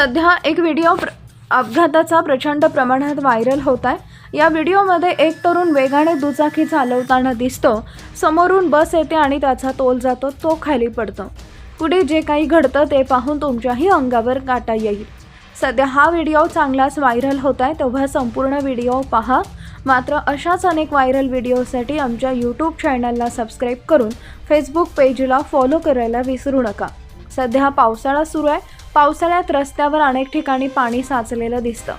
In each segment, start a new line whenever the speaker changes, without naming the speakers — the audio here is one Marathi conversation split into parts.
सध्या एक व्हिडिओ प्र अपघाताचा प्रचंड प्रमाणात व्हायरल होत आहे या व्हिडिओमध्ये एक तरुण वेगाने दुचाकी चालवताना दिसतो. समोरून बस येते आणि त्याचा तोल जातो तो खाली पडतो. पुढे जे काही घडतं ते पाहून तुमच्याही अंगावर काटा येईल. सध्या हा व्हिडिओ चांगलाच व्हायरल होत आहे तेव्हा संपूर्ण व्हिडिओ पहा. मात्र अशाच अनेक व्हायरल व्हिडिओसाठी आमच्या यूट्यूब चॅनलला सबस्क्राईब करून फेसबुक पेजला फॉलो करायला विसरू नका. सध्या पावसाळा सुरू आहे पावसाळ्यात रस्त्यावर अनेक ठिकाणी पाणी साचलेलं दिसतं.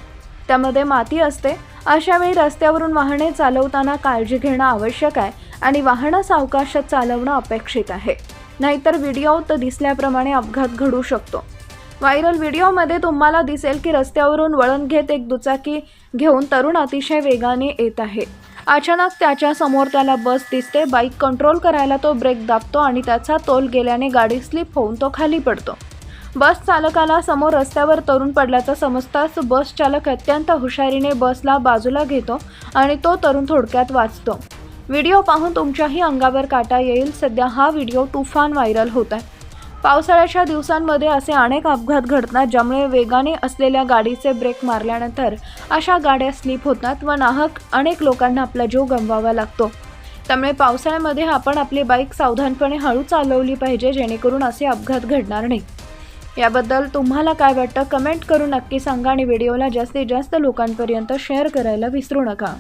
त्यामध्ये माती असते. अशावेळी रस्त्यावरून वाहने चालवताना काळजी घेणं आवश्यक आहे आणि वाहनं सावकाशात चालवणं अपेक्षित आहे. नाहीतर व्हिडिओत दिसल्याप्रमाणे अपघात घडू शकतो. व्हायरल व्हिडिओमध्ये तुम्हाला दिसेल की रस्त्यावरून वळण घेत एक दुचाकी घेऊन तरुण अतिशय वेगाने येत आहे. अचानक त्याच्यासमोर त्याला बस दिसते. बाईक कंट्रोल करायला तो ब्रेक दाबतो आणि त्याचा तोल गेल्याने गाडी स्लिप होऊन तो खाली पडतो. बस चालकाला समोर रस्त्यावर तरुण पडल्याचं समजताच बस चालक अत्यंत हुशारीने बसला बाजूला घेतो आणि तो तरुण थोडक्यात वाचतो. व्हिडिओ पाहून तुमच्याही अंगावर काटा येईल. सध्या हा व्हिडिओ तुफान व्हायरल होत आहे. पावसाळ्याच्या दिवसांमध्ये असे अनेक अपघात घडतात ज्यामुळे वेगाने असलेल्या गाडीचे ब्रेक मारल्यानंतर अशा गाड्या स्लिप होतात व नाहक अनेक लोकांना आपला जीव गमवावा लागतो. त्यामुळे पावसाळ्यामध्ये आपण आपली बाईक सावधानपणे हळू चालवली पाहिजे जेणेकरून असे अपघात घडणार नाही. याबद्दल तुम्हाला काय वाटतं? कमेंट करून नक्की सांगा आणि व्हिडिओला जास्तीत जास्त लोकांपर्यंत शेअर करायला विसरू नका.